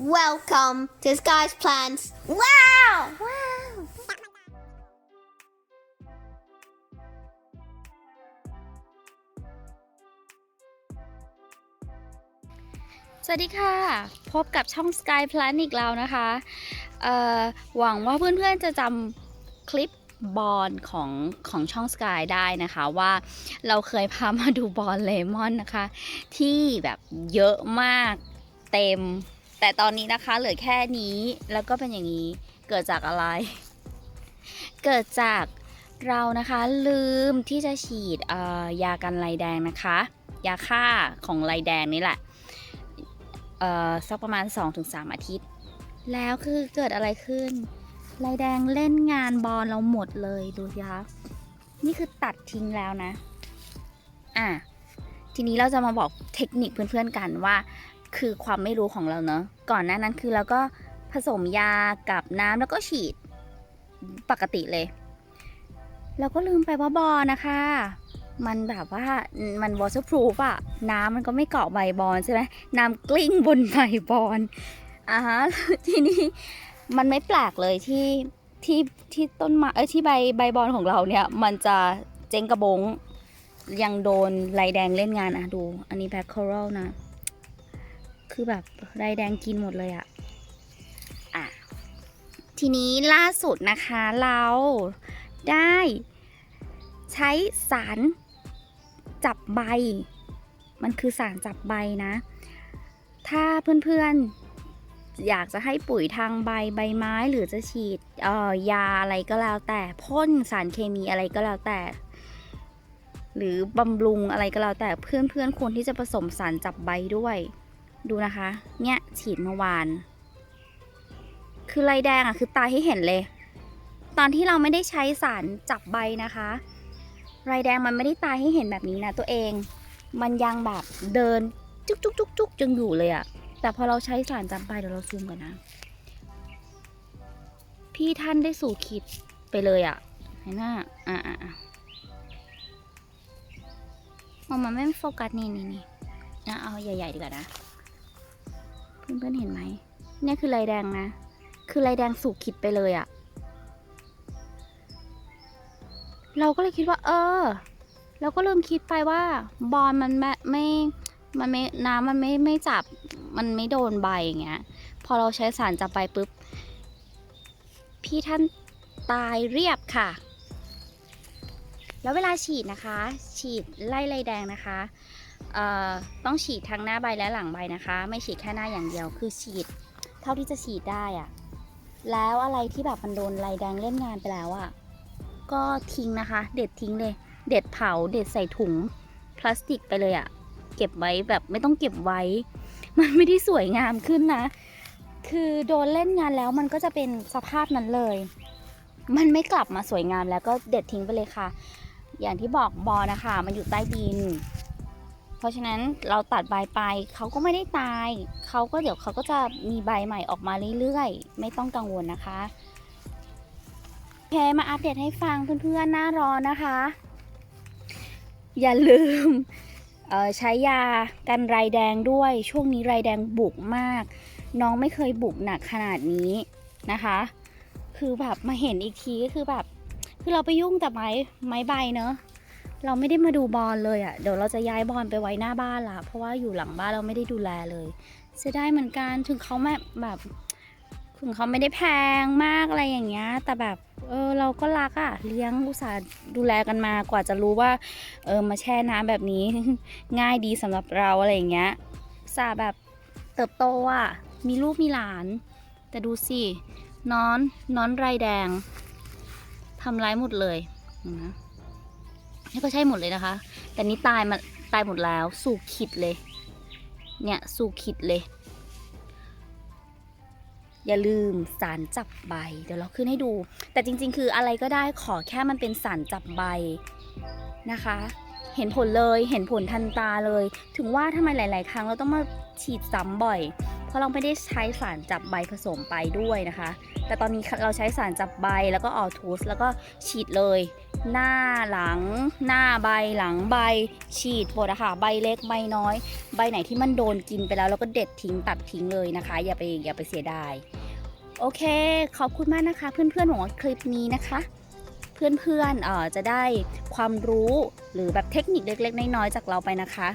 Welcome to Sky's Plans. Wow! Wow! สวัสดีค่ะ พบกับช่อง Sky Plan อีกแล้วนะคะหวังว่าเพื่อนๆจะจำคลิปบอลของของช่อง Sky ได้นะคะว่าเราเคยพามาดูบอลเลมอนนะคะ ที่แบบเยอะมากเต็ม แต่ตอนนี้นะคะเหลือแค่นี้แล้วก็เป็นอย่างนี้ เกิดจากอะไร เกิดจากเรานะคะลืมที่จะฉีดยากันไรแดงนะคะ ยาฆ่าของไรแดงนี่แหละสักประมาณ 2-3 อาทิตย์ แล้วคือเกิดอะไรขึ้นลายแดงเล่นงานบอลเราหมดเลยดูสิคะนี่คือตัดทิ้งแล้วนะ อะ ทีนี้เราจะมาบอกเทคนิคเพื่อนๆกันว่า คือความไม่รู้ของเราเนอะก่อนหน้านั้นคือเราก็ผสมยากับน้ำแล้วก็ฉีดปกติเลยแล้วก็ลืมไปว่าบอลนะคะ มันแบบว่ามัน waterproof อะน้ำมันก็ไม่เกาะใบบอลใช่ไหมน้ำกลิ้งบนใบบอลอ่าฮะทีนี้มันไม่แปลกเลยที่ที่ที่ต้นไม้เอ้ที่ใบใบบอลของเราเนี่ย มันจะเจ๊งกระบงยังโดนลายแดงเล่นงานอะดู อันนี้แบ็คโครัลนะ คือแบบลายแดงกินหมดเลยอะอะ ทีนี้ล่าสุดนะคะเราได้ใช้สารจับใบ มันคือสารจับใบนะ ถ้าเพื่อนๆ อยากจะให้ปุ๋ยทางใบใบไม้หรือจะฉีดออยาอะไรก็แล้วแต่พ่นสารเคมีอะไรก็แล้วแต่ หรือบำรุงอะไรก็แล้วแต่เพื่อนๆควรที่จะผสมสารจับใบด้วย ดูนะคะ เนี่ยฉีดเมื่อวาน คือลายแดงอะคือตายให้เห็นเลย ตอนที่เราไม่ได้ใช้สารจับใบนะคะไรแดงมันไม่ได้ตายให้เห็นแบบนี้นะตัวเอง มันยังแบบเดินจุกจุกจุกจุกยังอยู่เลยอะแต่พอเราใช้สารจับใบเดี๋ยวเราซูมก่อนนะ พี่ท่านได้สู่ขีดไปเลยอะเห็นหน้าอ่าอ่าอ่าอ๋อมันไม่โฟกัสนี่นี่นี่นะเอาใหญ่ๆดีกว่านะ เพื่อนๆเห็นไหมเนี่ยคือไรแดงนะ คือไรแดงสู่ขีดไปเลยอะเราก็เลยคิดว่า เออ เราก็ลืมคิดไปว่า บอลมันไม่ไม่มันไม่น้ำมันไม่ไม่จับมันไม่โดนใบอย่างเงี้ย พอเราใช้สารจับใบปุ๊บ พี่ท่านตายเรียบค่ะ แล้วเวลาฉีดนะคะ ฉีดไล่ไรแดงนะคะต้องฉีดทั้งหน้าใบและหลังใบนะคะ ไม่ฉีดแค่หน้าอย่างเดียว คือฉีดเท่าที่จะฉีดได้อะแล้วอะไรที่แบบมันโดนไรแดงเล่นงานไปแล้วอะก็ทิ้งนะคะ เด็ดทิ้งเลย เด็ดเผา เด็ดใส่ถุงพลาสติกไปเลยอะเก็บไว้แบบไม่ต้องเก็บไว้ มันไม่ได้สวยงามขึ้นนะ คือโดนเล่นงานแล้วมันก็จะเป็นสภาพนั้นเลย มันไม่กลับมาสวยงามแล้วก็เด็ดทิ้งไปเลยค่ะ อย่างที่บอกบอนะคะมันอยู่ใต้ดิน เพราะฉะนั้นเราตัดใบไปเขาก็ไม่ได้ตายเขาก็เดี๋ยวเขาก็จะมีใบใหม่ออกมาเรื่อยๆ ไม่ต้องกังวลนะคะโอเคมาอัปเดตให้ฟังเพื่อนๆหน้ารอนะคะ อย่าลืมใช้ยากันไรแดงด้วย ช่วงนี้ไรแดงบุกมาก น้องไม่เคยบุกหนักขนาดนี้นะคะ คือแบบมาเห็นอีกทีก็คือแบบ คือเราไปยุ่งแต่ไม้ไม้ใบเนอะเราไม่ได้มาดูบอลเลยอะ่ะ เดี๋ยวเราจะย้ายบอลไปไว้หน้าบ้านละเพราะว่าอยู่หลังบ้านเราไม่ได้ดูแลเลยเสียดายเหมือนกันถึงเขาแม่แบบถึงเขาไม่ได้แพงมากอะไรอย่างเงี้ย แต่แบบเออเราก็รักอะเลี้ยงอุตส่าห์ดูแลกันมากว่าจะรู้ว่า เออมาแช่น้ำแบบนี้ ง่ายดีสำหรับเราอะไรอย่างเงี้ยสาแบบเติบโตอะมีลูกมีหลาน แต่ดูสินอนนอนไรแดง ทำร้ายหมดเลยนะนี่ก็ใช่หมดเลยนะคะ แต่นี่ตายมาตายหมดแล้ว สู่ขิดเลย เนี่ยสู่ขิดเลย อย่าลืมสารจับใบ เดี๋ยวเราขึ้นให้ดู แต่จริง ๆ คืออะไรก็ได้ขอแค่มันเป็นสารจับใบนะคะ เห็นผลเลยเห็นผลทันตาเลย ถึงว่าทำไมหลาย ๆ ครั้งเราต้องมาฉีดซ้ำบ่อย เพราะเราไม่ได้ใช้สารจับใบผสมไปด้วยนะคะ แต่ตอนนี้เราใช้สารจับใบแล้วก็ออทูสแล้วก็ฉีดเลย หน้าหลัง หน้าใบหลังใบ ฉีดหมดอะค่ะใบเล็กใบน้อย ใบไหนที่มันโดนกินไปแล้วเราก็เด็ดทิ้งตัดทิ้งเลยนะคะ อย่าไปอย่าไปเสียดายโอเค ขอบคุณมากนะคะ เพื่อนๆหวังว่าคลิปนี้นะคะ เพื่อนๆเอ่อจะได้ความรู้หรือแบบเทคนิคเล็กๆน้อยๆจากเราไปนะคะ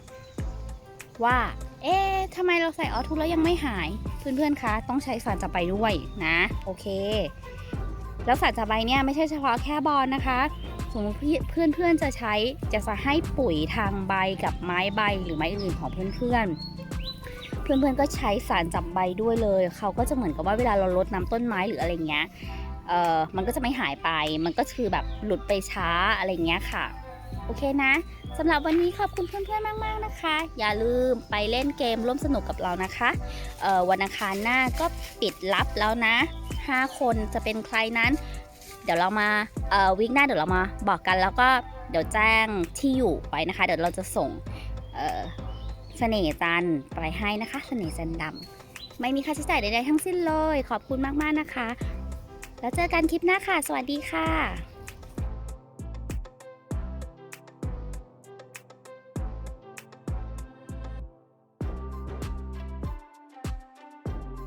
ว่า เอ๊ะทำไมเราใส่ออทูแล้วยังไม่หาย เพื่อนๆ คะ ต้องใช้สารจับใบด้วยนะ โอเค แล้วสารจับใบเนี่ยไม่ใช่เฉพาะแค่บอลนะคะ สมมติเพื่อนๆ จะใช้จะจะให้ปุ๋ยทางใบกับไม้ใบหรือไม้อื่นๆของเพื่อนๆ เพื่อนๆ ก็ใช้สารจับใบด้วยเลย เขาก็จะเหมือนกับว่าเวลาเราลดน้ำต้นไม้หรืออะไรเงี้ย เอ่อมันก็จะไม่หายไป มันก็คือแบบหลุดไปช้าอะไรเงี้ยค่ะ โอเคนะสำหรับวันนี้ขอบคุณเพื่อนๆมาก ๆนะคะ อย่าลืมไปเล่นเกมร่วมสนุกกับเรานะคะวันอังคารหน้าก็ปิดลับแล้วนะ 5 คนจะเป็นใครนั้น เดี๋ยวเรามาเอ่อวิกหน้าเดี๋ยวเรามาบอกกันแล้วก็เดี๋ยวแจ้งที่อยู่ไปนะคะ เดี๋ยวเราจะส่งเสน่ห์จันทร์ไปให้นะคะ เสน่ห์จันดำไม่มีค่าใช้จ่ายใดๆทั้งสิ้นเลย ขอบคุณมากๆนะคะ แล้วเจอกันคลิปหน้าค่ะ สวัสดีค่ะ